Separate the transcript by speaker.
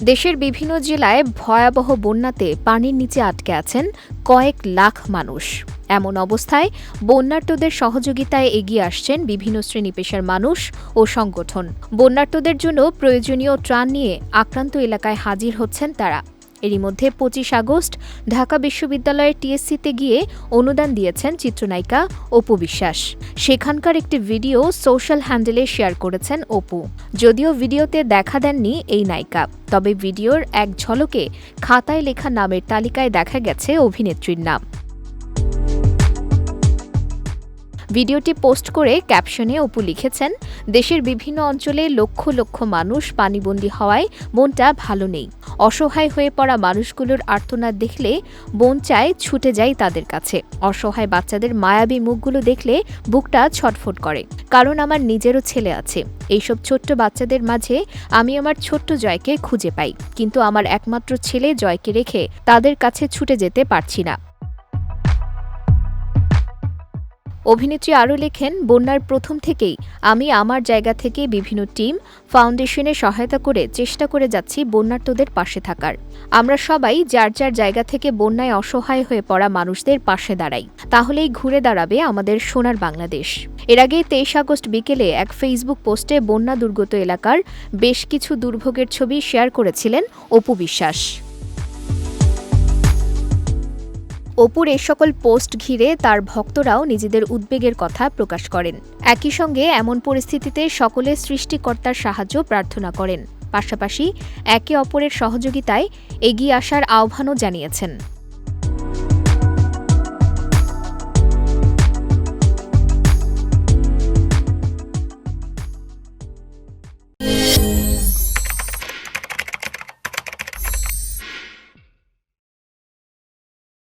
Speaker 1: দেশের বিভিন্ন জেলায় ভয়াবহ বন্যাতে পানির নিচে আটকে আছেন কয়েক লাখ মানুষ। এমন অবস্থায় বন্যার্তদের সহযোগিতায় এগিয়ে আসছেন বিভিন্ন শ্রেণি পেশার মানুষ ও সংগঠন। বন্যার্তদের জন্য প্রয়োজনীয় ত্রাণ নিয়ে আক্রান্ত এলাকায় হাজির হচ্ছেন তারা। এরই মধ্যে পঁচিশ আগস্ট ঢাকা বিশ্ববিদ্যালয়ের টিএসসিতে গিয়ে অনুদান দিয়েছেন চিত্রনায়িকা অপু বিশ্বাস। সেখানকার একটি ভিডিও সোশ্যাল হ্যান্ডেলে শেয়ার করেছেন অপু। যদিও ভিডিওতে দেখা দেননি এই নায়িকা, তবে ভিডিওর এক ঝলকে খাতায় লেখা নামের তালিকায় দেখা গেছে অভিনেত্রীর নাম। ভিডিওটি পোস্ট করে ক্যাপশনে অপু লিখেছেন, দেশের বিভিন্ন অঞ্চলে লক্ষ লক্ষ মানুষ পানিবন্দী হওয়ায় মনটা ভালো নেই। অসহায় হয়ে পড়া মানুষগুলোর আর্তনাদ দেখলে বোন চায় ছুটে যায় তাদের কাছে। অসহায় বাচ্চাদের মায়াবী মুখগুলো দেখলে বুকটা ছটফট করে। কারণ আমার নিজেরও ছেলে আছে। এইসব ছোট্ট বাচ্চাদের মাঝে আমি আমার ছোট্ট জয়কে খুঁজে পাই। কিন্তু আমার একমাত্র ছেলে জয়কে রেখে তাদের কাছে ছুটে যেতে পারছি না। অভিনেত্রী আরও লেখেন, বন্যার প্রথম থেকেই আমি আমার জায়গা থেকে বিভিন্ন টিম ফাউন্ডেশনে সহায়তা করে চেষ্টা করে যাচ্ছি বন্যার্তদের পাশে থাকার। আমরা সবাই যার যার জায়গা থেকে বন্যায় অসহায় হয়ে পড়া মানুষদের পাশে দাঁড়াই। তাহলেই ঘুরে দাঁড়াবে আমাদের সোনার বাংলাদেশ। এর আগে তেইশ আগস্ট বিকেলে এক ফেসবুক পোস্টে বন্যা দুর্গত এলাকার বেশ কিছু দুর্ভোগের ছবি শেয়ার করেছিলেন অপু বিশ্বাস। অপুর এ সকল পোস্ট ঘিরে তার ভক্তরাও নিজেদের উদ্বেগের কথা প্রকাশ করেন। একই সঙ্গে এমন পরিস্থিতিতে সকলে সৃষ্টিকর্তার সাহায্য প্রার্থনা করেন। পাশাপাশি একে অপরের সহযোগিতায় এগিয়ে আসার আহ্বানও জানিয়েছেন।